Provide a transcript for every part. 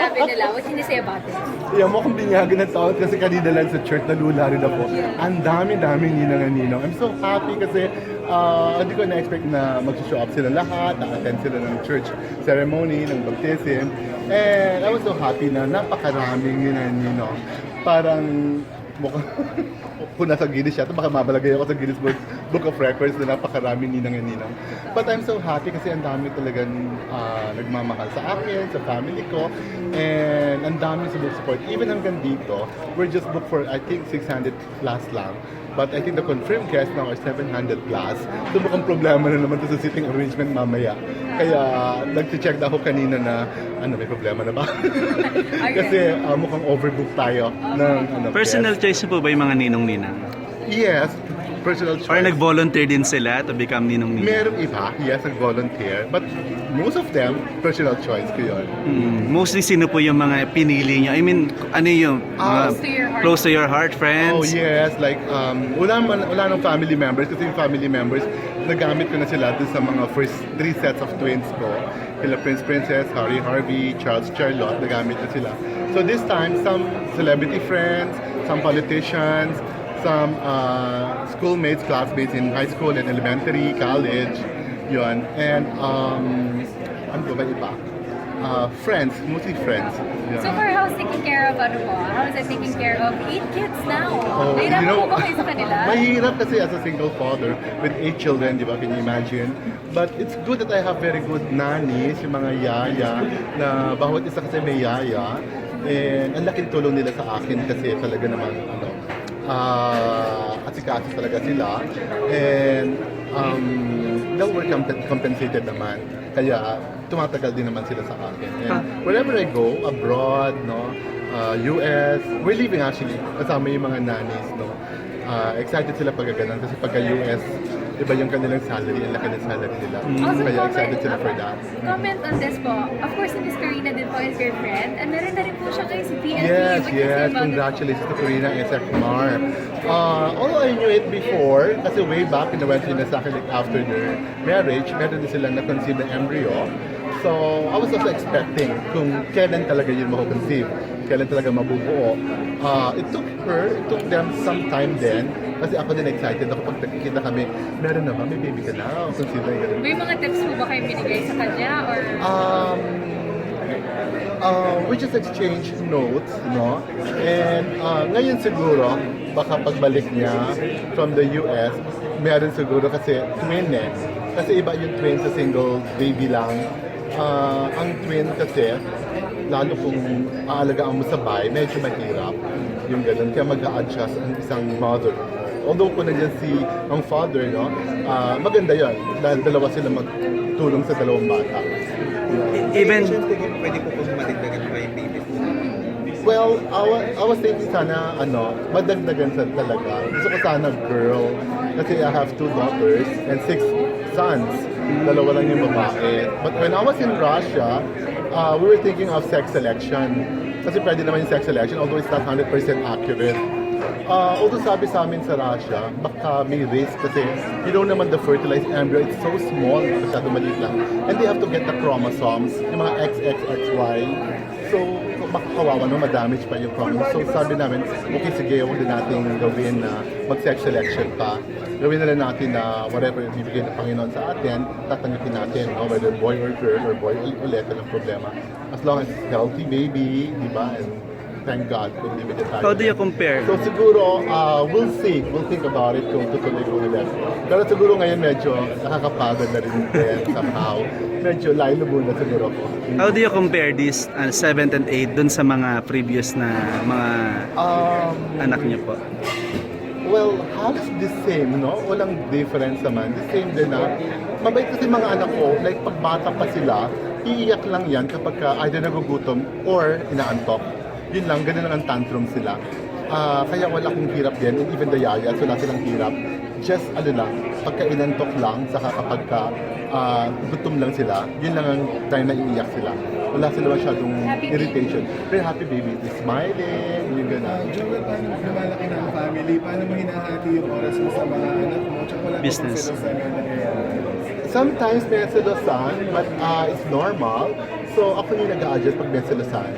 sabi nila? What you say about it? Yeah, mukhang binyagan ng taon kasi kanina lang sa church nalula rin ako. Ang dami-daming ninang at ninong. I'm so happy kasi ah, hindi ko na-expect na mag-show up sila lahat, na-attend sila ng church ceremony, ng baptism. And I was so happy na napakaraming ninang at ninong. Parang mukhang kung nasa Guinness siya, baka mabalagay ako sa Guinness Book, Book of Records na napakaraming ninang at ninong. But I'm so happy kasi ang dami talagang ah, nagmamahal sa akin, sa family ko, and ang dami support. Even hanggang dito, we're just booked for I think 600 plus lang. But I think the confirmed guests now are 700 plus. So mukhang problema na naman to sa sitting arrangement mamaya. Kaya nag-check na ako kanina na ano, may problema na ba? Kasi ah, mukhang overbook tayo ng ano, Personal guests. choice po ba yung mga ninong-ninang? Yes, personal choice. Or nag-volunteer din sila to become ninong-ninang? Merong iba, yes, nag-volunteer. But most of them, personal choice ko yun. Mm, mostly sino po yung mga pinili nyo? I mean, ano yung mga Close to your heart. close to your heart, Oh friends? yes, like um, wala man wala nang family members kasi yung family members nagamit ko na sila dun sa mga first three sets of twins ko. Kila Prince Princess, Harry Harvey, Charles Charlotte, nagamit na sila. So this time, some celebrity friends, some politicians, some uh, schoolmates, classmates in high school and elementary, college, yun. And um, ano ba ba iba? Uh, friends, mostly friends. Yun. So for house taking care of ano po? How is it taking care of eight kids now? Oh, Nahirapan you know, po ba kayo sa kanila? mahirap kasi as a single father with eight children, di ba? Can you imagine? But it's good that I have very good nannies, yung mga yaya, na bawat isa kasi may yaya. And ang laking tulong nila sa akin kasi talaga naman, ano, ah asikaso talaga sila. And um, they were comp- compensated naman. Kaya tumatagal din naman sila sa akin. And wherever I go, abroad, no, uh, US, we're leaving actually, kasama yung mga nannies, no. Uh, excited sila pag ganun kasi pagka US, iba yung kanilang salary, ang laki ng salary nila. Also, Kaya comment- excited sila for that. Comment on this po. Of course, si Miss Karina din po is your friend. And meron na rin po siya kay si PLP. Yes, yes. Congratulations to Karina and Sir Kumar. Uh, although I knew it before, kasi way back in the when sila sa akin like after their marriage, meron din silang na-conceive ng embryo. So, I was also expecting kung kailan talaga yun makukonceive, kailan talaga mabubuo. Uh, it took her, it took them some time then, kasi ako din excited ako pag nakikita kami, meron na ba, may baby ka na, o conceive na yun. May mga tips po ba kayo binigay sa kanya? Or um, uh, we just exchange notes, no? And uh, ngayon siguro, baka pagbalik niya from the US, meron siguro kasi twin eh. Kasi iba yung twin sa single baby lang. Uh, ang twin kasi, lalo kung aalagaan mo sa bahay, medyo mahirap yung ganun. Kaya mag-a-adjust ang isang mother. Although kung nandiyan si ang father, no, ah, maganda yon dahil dalawa sila magtulong sa dalawang bata. Even, pwede po po madagdagan pa yung baby. Well, I was, I was thinking sana, ano, madagdagan sa talaga. Gusto ko sana girl. Kasi I have two daughters and six sons. Dalawa lang yung babae. But when I was in Russia, uh, we were thinking of sex selection. Kasi pwede naman yung sex selection, although it's not 100% accurate. Uh, although sabi sa amin sa Russia, baka may risk kasi you know naman the fertilized embryo, it's so small, masyado maliit lang. And they have to get the chromosomes, yung mga XXXY. So, baka kawawa no, madamage pa yung chromosomes. So sabi namin, okay sige, huwag din natin gawin na mag-sex selection pa. Gawin na lang natin na whatever yung bibigay ng Panginoon sa atin, tatanggapin natin, no? whether boy or girl or boy ul- ulit, walang problema. As long as healthy baby, di ba? And thank God kung bibigyan tayo. how do you compare? So siguro, uh, we'll see. We'll think about it kung tutuloy ko ulit. Pero siguro ngayon medyo nakakapagod na rin din somehow. Medyo lilo muna siguro ko. How do you compare this uh, 7th and 8th dun sa mga previous na mga Um, anak niyo po? well, halos the same, no? Walang difference naman. The same din na. Mabait kasi mga anak ko, like pag bata pa sila, iiyak lang yan kapag ka either nagugutom or inaantok. Yun lang, ganun lang ang tantrum sila. Ah, kaya wala akong hirap din, and even the yayas, wala silang hirap. Just, ano lang, pagka inantok lang, saka kapag ka, ah, gutom lang sila, yun lang ang time na iiyak sila. Wala sila masyadong Happy irritation. Very happy baby, smiling, yung Uh, gano'n. Joel, paano lumalaki na ang family? Paano mo hinahati yung oras mo sa mga anak mo? Tsaka wala Business. Sometimes may selosan, but uh, it's normal. So ako yung nag-a-adjust pag may selosan.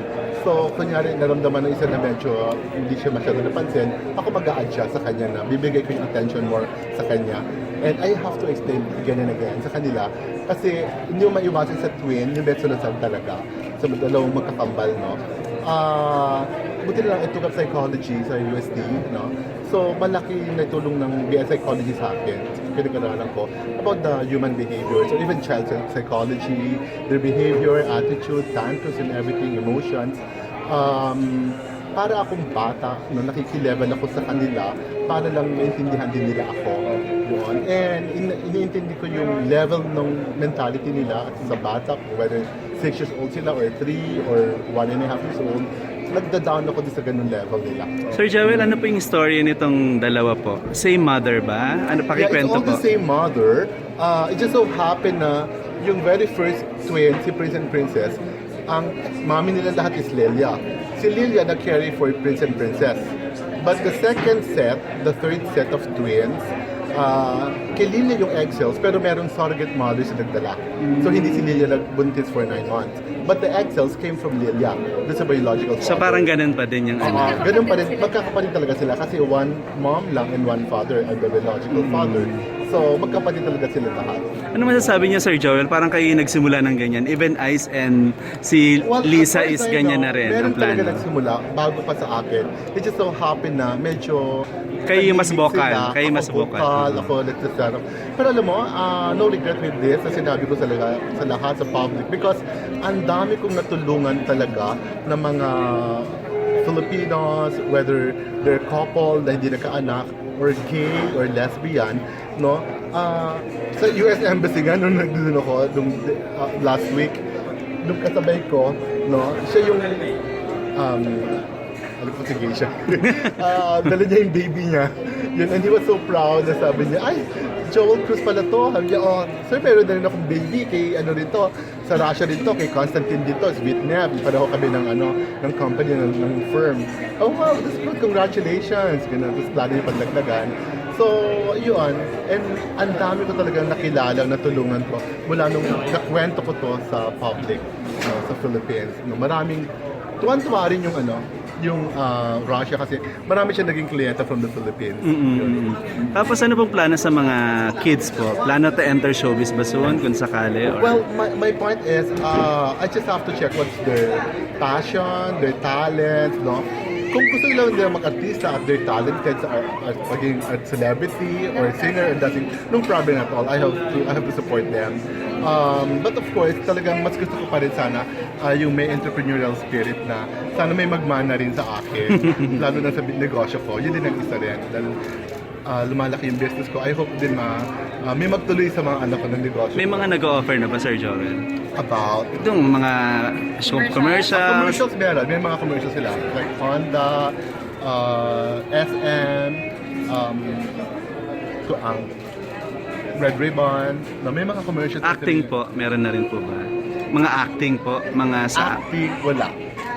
So, kunyari, naramdaman ng isa na medyo hindi siya masyado napansin, ako mag a siya sa kanya na bibigay ko yung attention more sa kanya. And I have to explain again and again sa kanila kasi hindi mo maiwasan sa twin, yung betsunod talaga. Sa dalawang magkakambal, no? Ah, buti na lang, I took psychology sa USD, no? So, malaki yung naitulong ng BS Psychology sa akin, pinag-aralan ko, about the human behavior, so even child psychology, their behavior, attitude, tantrums and everything, emotions. Um, para akong bata, no, nakikilevel ako sa kanila, para lang maintindihan din nila ako. Yun. And in, iniintindi ko yung level ng mentality nila sa bata, whether 6 years old sila or 3 or 1 and a half years old, nagda-down ako din sa ganun level nila. Sir Joel, ano po yung story nitong dalawa po? Same mother ba? Ano Yeah, it's pakikwento all po? the same mother. Uh, it just so happened na yung very first twin, si Prince and Princess, ang mami nila lahat is Lilia. Si Lilia nag-carry for Prince and Princess. But the second set, the third set of twins, uh, kay Lilia yung egg cells, pero merong surrogate mother sa nagdala. So hindi si Lilia nagbuntis for 9 months. But the egg cells came from Lilia, doon sa biological father. So parang ganun pa din yung Oo, ano. ganun pa rin. Magkakapatid talaga sila kasi one mom lang and one father ang the biological father. So, magkapatid talaga sila lahat. Ano masasabi niya Sir Joel? Parang kayo yung nagsimula ng ganyan. Even Ice and si Well, Lisa is ganyan know, na rin Meron ang plano. talaga nagsimula bago pa sa akin. It just so happen na medyo... Kayo yung mas vocal. sila. Kayo Ako mas vocal. vocal. Ako nagsasabi. Pero alam mo, ah, no regret with this na sinabi ko sa lahat, sa lahat sa public because ang dami kong natulungan talaga ng mga Filipinos, whether they're couple na hindi nagkaanak, or gay, or lesbian, no? Ah, sa US Embassy nga, nung nandun ako, nung, ah, last week, nung kasabay ko, no? Siya yung, um, ano po si Geisha? Ah, dala niya yung baby niya. Yun, and he was so proud na sabi niya, ay, Joel Cruz pala to. Sabi niya, oh, sir, meron na rin akong baby kay ano rito, sa Russia rito, kay Constantine dito, sa Vietnam. Pareho kami ng ano, ng company, ng, ng firm. Oh, wow, that's good, congratulations. Ganun, tapos plano yung pagdagdagan. So, yun. And ang dami ko talagang nakilala, natulungan ko mula nung nakwento ko to sa public, no, sa Philippines. No, maraming, tuwan-tuwa rin yung ano, yung ah, Russia kasi marami siya naging kliyente from the Philippines. Mm-mm. Tapos ano pong plano sa mga kids po? Plano to enter showbiz ba soon kung sakali? Or... Well, my, my point is, uh, I just have to check what's their passion, their talent, no? Kung gusto nila nila mag-artista at their talented sa art, art, maging art celebrity or singer and dancing, no problem at all. I have to, I have to support them. Um, but of course, talagang mas gusto ko pa rin sana uh, yung may entrepreneurial spirit na sana may magmana rin sa akin, lalo na sa negosyo ko. Yun din ang isa rin. Dahil uh, lumalaki yung business ko. I hope din ma, uh, may magtuloy sa mga anak ko ng negosyo. May mga nag-offer na ba Sir Joel? about Itong mga Commercial. commercials. commercials meron. May mga commercials sila. Like Honda, uh, SM, um, to ang Red Ribbon. No, may mga commercials. Acting po, meron na rin po ba? Mga acting po, mga sa... Acting, wala.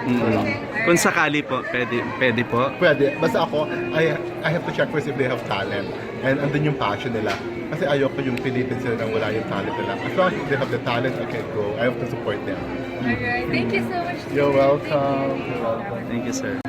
Mm. Wala. Kung sakali po, pwede, pwede po. Pwede. Basta ako, I, I have to check first if they have talent. And andun yung passion nila. Kasi ayoko yung pilitin sila nang wala yung talent nila. As long as they have the talent, I can go. I have to support them. Alright, thank you so much. You're welcome. Thank you. Thank you, sir.